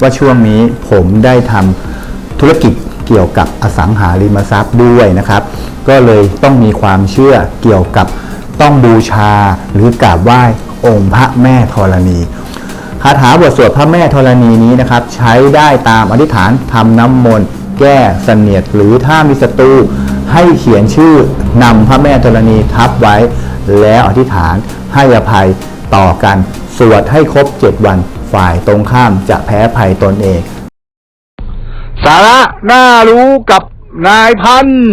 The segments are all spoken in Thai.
ว่าช่วงนี้ผมได้ทำธุรกิจเกี่ยวกับอสังหาริมทรัพย์ด้วยนะครับ ก็เลยต้องมีความเชื่อเกี่ยวกับต้องบูชาหรือกราบไหว้องค์พระแม่ธรณีคาถาบทสวดพระแม่ธรณีนี้นะครับ ใช้ได้ตามอธิษฐานทำน้ำมนต์แก้เสนียดหรือถ้ามีศัตรูให้เขียนชื่อนำพระแม่ธรณีทับไว้ แล้วอธิษฐานให้อภัยต่อกัน สวดให้ครบ 7 วัน ฝ่ายตรงข้ามจะแพ้ภัยตนเอง สาระน่ารู้กับนายพันธุ์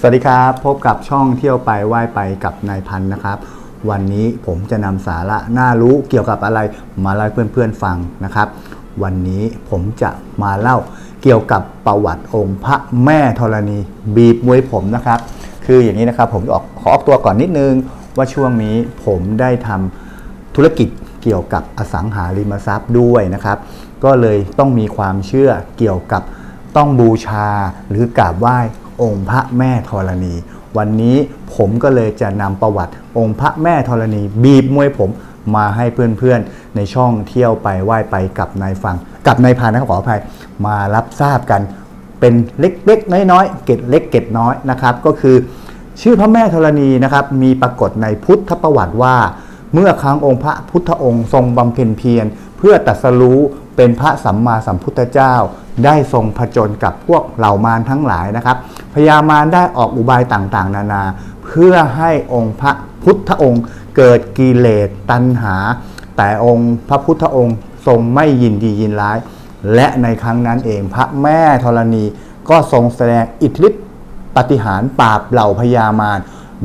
สวัสดีครับ พบกับช่องเที่ยวไปไหว้ไปกับนายพันธุ์นะครับ วันนี้ผมจะนำสาระน่ารู้เกี่ยวกับอะไรมาเล่าให้เพื่อนๆฟังนะครับ วันนี้ผมจะมาเล่า เกี่ยวกับประวัติองค์พระแม่ธรณีบีบมวยผมนะครับ คืออย่างนี้นะครับผมจะออกขอออกตัวก่อนนิดนึงว่าช่วงนี้ผมได้ทำธุรกิจเกี่ยวกับอสังหาริมทรัพย์ด้วยนะครับ ก็เลยต้องมีความเชื่อเกี่ยวกับต้องบูชาหรือกราบไหว้องค์พระแม่ธรณี วันนี้ผมก็เลยจะนำประวัติองค์พระแม่ธรณี บีบมวยผมมาให้เพื่อนๆในช่องเที่ยวไปไหว้ไปกับนายฟัง กับนายพานนะครับขออภัยมารับทราบกัน เป็นเล็กๆน้อยๆเกร็ดเล็กเกร็ดน้อยนะครับ ก็คือ ชื่อพระแม่ธรณีนะครับ มีปรากฏในพุทธประวัติว่า เมื่อครั้งองค์พระพุทธองค์ทรงบำเพ็ญเพียรเพื่อตรัสรู้เป็นพระสัมมาสัมพุทธเจ้า ได้ทรงผจญกับพวกเหล่ามารทั้งหลายนะครับพญามารได้ออกอุบายต่างๆ นานา เพื่อให้องค์พระพุทธองค์ เกิดกิเลสตัณหา แต่องค์พระพุทธองค์ ทรงไม่ยินดียินร้าย และในครั้งนั้นเองพระแม่ธรณีก็ทรงแสดงอิทธิฤทธิปฏิหารปราบเหล่าพญามาร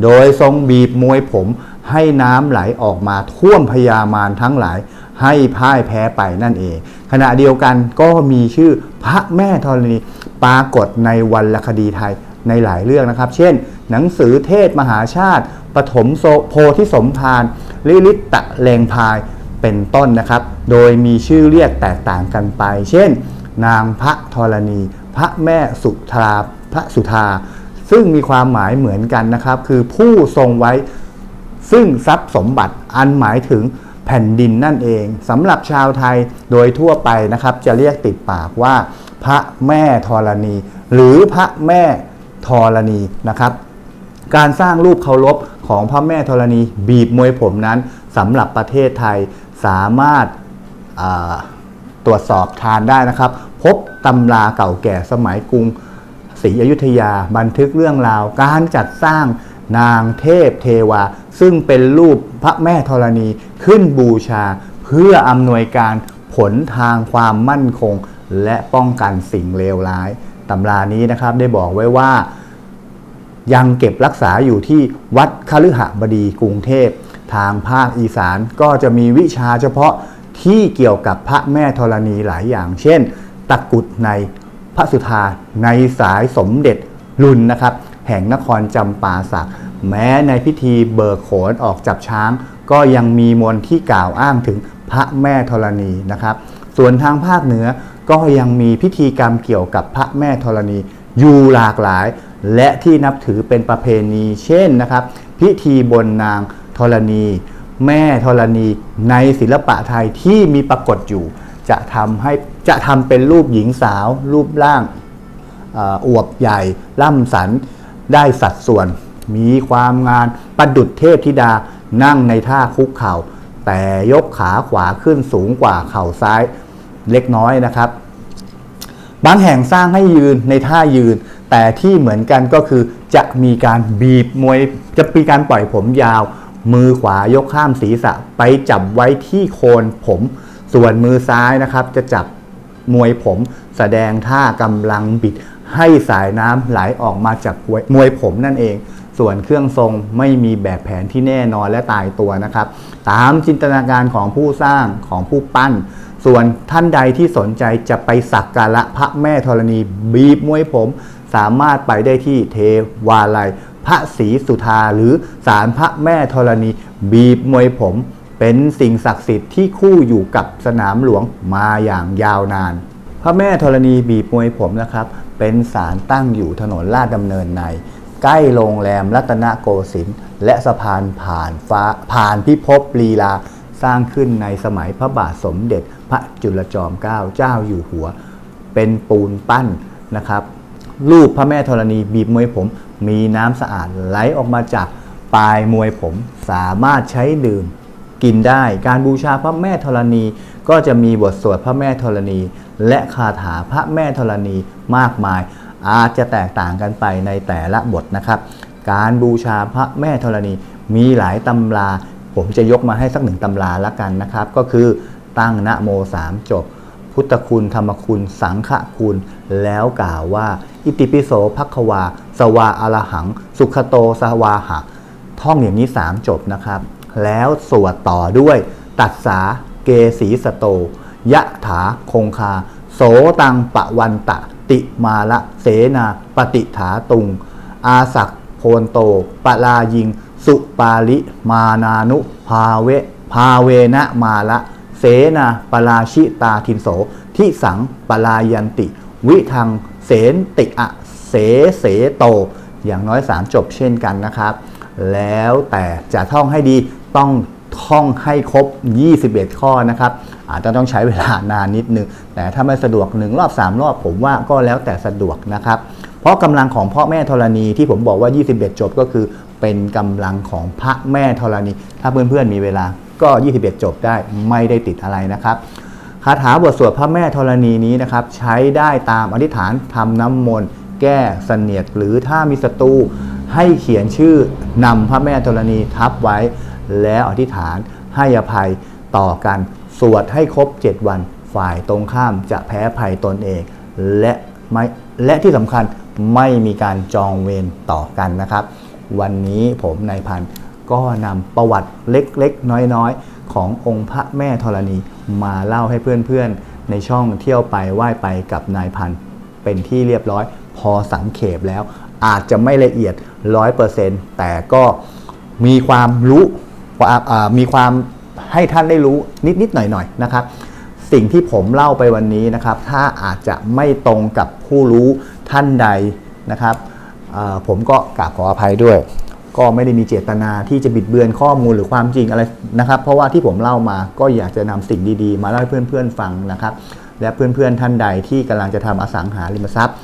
โดยทรงบีบมวยผมให้น้ำไหลออกมาท่วมพญามารทั้งหลายให้พ่ายแพ้ไปนั่นเอง ขณะเดียวกันก็มีชื่อพระแม่ธรณีปรากฏในวรรณคดีไทยในหลายเรื่องนะครับ เช่น หนังสือเทศมหาชาติปฐมโโพธิสมภารลิลิตตะแรงพาย เป็นต้นนะครับ โดยมีชื่อเรียกแตกต่างกันไป เช่น นางพระธรณี พระแม่สุธาพระสุธา ซึ่งมีความหมายเหมือนกันนะครับ คือผู้ทรงไว้ซึ่งทรัพย์สมบัติอันหมายถึงแผ่นดินนั่นเองสำหรับชาวไทยโดยทั่วไปนะครับ จะเรียกติดปากว่า พระแม่ธรณี หรือพระแม่ธรณีนะครับ การสร้างรูปเคารพของพระแม่ธรณีบีบมวยผมนั้นสำหรับประเทศไทย สามารถาตรวจสอบทานได้นะครับ พบตำราเก่าแก่สมัยกรุงศรีอยุธยาบันทึกเรื่องราว การจัดสร้างนางเทพเทวา ซึ่งเป็นรูปพระแม่ธรณีขึ้นบูชา เพื่ออำนวยการผลทางความมั่นคง และป้องกันสิ่งเลวร้ายตำรานี้นะครับได้บอกไว้ว่า ยังเก็บรักษาอยู่ที่วัดคฤหบดีกรุงเทพ ทางภาคอีสานก็จะมีวิชาเฉพาะที่เกี่ยวกับพระแม่ธรณีหลายอย่าง เช่น ตะกุดในพระสุธาในสายสมเด็จรุนนะครับ แห่งนครจำปาสัก แม้ในพิธีเบิกโขนออกจับช้าง ก็ยังมีมนที่กล่าวอ้างถึงพระแม่ธรณีนะครับ ส่วนทางภาคเหนือก็ยังมีพิธีกรรมเกี่ยวกับพระแม่ธรณีอยู่หลากหลาย และที่นับถือเป็นประเพณี เช่นนะครับ พิธีบนนาง ธรณี แม่ธรณีในศิลปะไทยที่มีปรากฏอยู่ จะทำให้จะทำเป็นรูปหญิงสาว รูปร่างเอ่อวบใหญ่ ล่ำสันได้สัดส่วน มีความงานประดุดเทพธิดานั่งในท่าคุกเข่า แต่ยกขาขวาขึ้นสูงกว่าเข่าซ้ายเล็กน้อยนะครับ บางแห่งสร้างให้ยืนในท่ายืน แต่ที่เหมือนกันก็คือจะมีการบีบมวยจะมีการปล่อยผมยาว มือขวายกข้ามศีรษะไปจับไว้ที่โคนผม ส่วนมือซ้ายนะครับจะจับมวยผมแสดงท่ากำลังบิดให้สายน้ำไหลออกมาจากมวยผมนั่นเอง ส่วนเครื่องทรงไม่มีแบบแผนที่แน่นอนและตายตัวนะครับ ตามจินตนาการของผู้สร้างของผู้ปั้น ส่วนท่านใดที่สนใจจะไปสักการะพระแม่ธรณีบีบมวยผม สามารถไปได้ที่เทวาลัย พระศรีสุธาหรือศาลพระแม่ธรณี บีบมวยผม เป็นสิ่งศักดิ์สิทธิ์ที่คู่อยู่กับสนามหลวงมาอย่างยาวนาน พระแม่ธรณีบีบมวยผมนะครับ เป็นศาลตั้งอยู่ถนนลาดดำเนินในใกล้โรงแรมรัตนโกสินทร์และสะพานผ่านฟ้าผ่านพิภพลีลา สร้างขึ้นในสมัยพระบาทสมเด็จ พระจุลจอมเกล้าเจ้าอยู่หัว เป็นปูนปั้นนะครับ รูปพระแม่ธรณีบีบมวยผม มีน้ำสะอาดไหลออกมาจากปลายมวยผม สามารถใช้ดื่มกินได้ การบูชาพระแม่ธรณี ก็จะมีบทสวดพระแม่ธรณี และคาถาพระแม่ธรณีมากมาย อาจจะแตกต่างกันไปในแต่ละบทนะครับ การบูชาพระแม่ธรณี มีหลายตำรา ผมจะยกมาให้สักหนึ่งตำราละกันนะครับ ก็คือตั้งนะโมสามจบ พุทธคุณธรรมคุณ สังฆคุณ แล้วกล่าวว่า อิติปิโสภัควา สวาอรหัง สุขโตสวาหะ ท่องอย่างนี้3จบนะครับ แล้วสวดต่อด้วย ตัดสาเกสีสโต ยะถาคงคา โสตังปะวันตะ ติมาละเสนาปฏิถาตุง อาศักโพนโตปลายิง สุปาลิมานานุ ภาเว ภาเวนะมาละ เสนาปลาชิตาทินโสทิสังปลายันติ วิทังเสนติอะเสเสโต อย่างน้อย3จบเช่นกันนะครับ แล้วแต่จะท่องให้ดีต้องท่องให้ครบ 21 ข้อนะครับ อาจจะต้องใช้เวลานานนิดนึง แต่ถ้าไม่สะดวก 1 รอบ 3 รอบผมว่าก็แล้วแต่สะดวกนะครับ เพราะกำลังของพ่อแม่ธรณีที่ผมบอกว่า 21 จบก็คือเป็นกำลังของพระแม่ธรณี ถ้าเพื่อนๆมีเวลา ก็ 21 จบได้ไม่ได้ติดอะไรนะครับคาถาบทสวดพระแม่ธรณีนี้นะครับใช้ได้ตามอธิษฐานทำน้ำมนต์แก้เสนียดหรือถ้ามีศัตรูให้เขียนชื่อนำพระแม่ธรณีทับไว้ แล้วอธิษฐานให้อภัยต่อกัน สวดให้ครบ 7 วันฝ่ายตรงข้ามจะแพ้ภัยตนเอง และไม่และที่สำคัญไม่มีการจองเวรต่อกันนะครับ วันนี้ผมนายพันธ์ ก็นำประวัติเล็กๆ น้อยๆ ขององค์พระแม่ธรณีมาเล่าให้เพื่อนๆ ในช่องเที่ยวไปไหว้ไปกับนายพันเป็นที่เรียบร้อย พอสังเขปแล้ว อาจจะไม่ละเอียด 100%แต่ก็มีความรู้มีความให้ท่านได้รู้นิดๆหน่อยๆนะครับสิ่งที่ผมเล่าไปวันนี้นะครับ ถ้าอาจจะไม่ตรงกับผู้รู้ท่านใดนะครับผมก็กราบขออภัยด้วย ก็ไม่ได้มีเจตนาที่จะบิดเบือนข้อมูลหรือความจริงอะไรนะครับ เพราะว่าที่ผมเล่ามาก็อยากจะนำสิ่งดีๆ มาเล่าให้เพื่อนๆฟังนะครับ และเพื่อนๆท่านใดที่กำลังจะทำอสังหาริมทรัพย์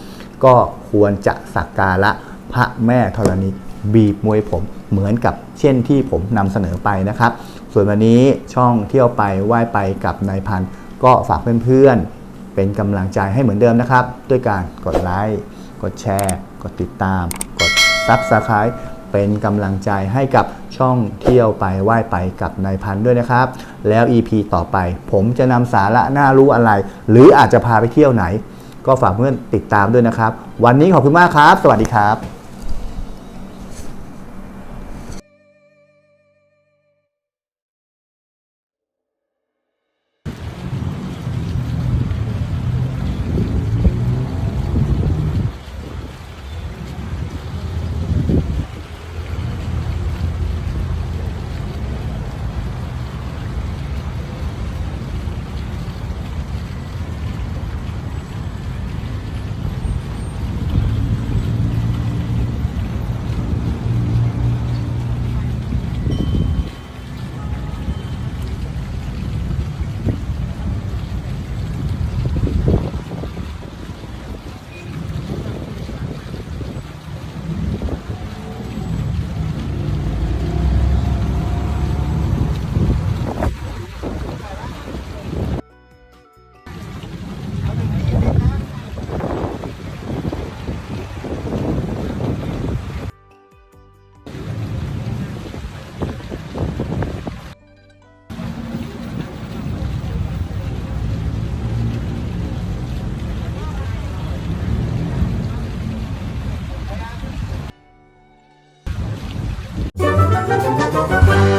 ก็ควรจะสักการะพระแม่ธรณีบีบมวยผมเหมือนกับเช่นที่ผมนำเสนอไปนะครับ ส่วนวันนี้ช่องเที่ยวไปไหว้ไปกับนายพันธ์ก็ฝากเพื่อนๆเป็นกำลังใจให้เหมือนเดิมนะครับ ด้วยการกดไลค์กดแชร์ กดติดตาม กด Subscribe เป็นกำลังใจให้กับช่องเที่ยวไปไหว้ไปกับนายพันธุ์ด้วยนะครับ แล้ว EP ต่อไป ผมจะนำสาระน่ารู้อะไร หรืออาจจะพาไปเที่ยวไหน ก็ฝากเพื่อนติดตามด้วยนะครับ วันนี้ขอบคุณมากครับ สวัสดีครับ Bye.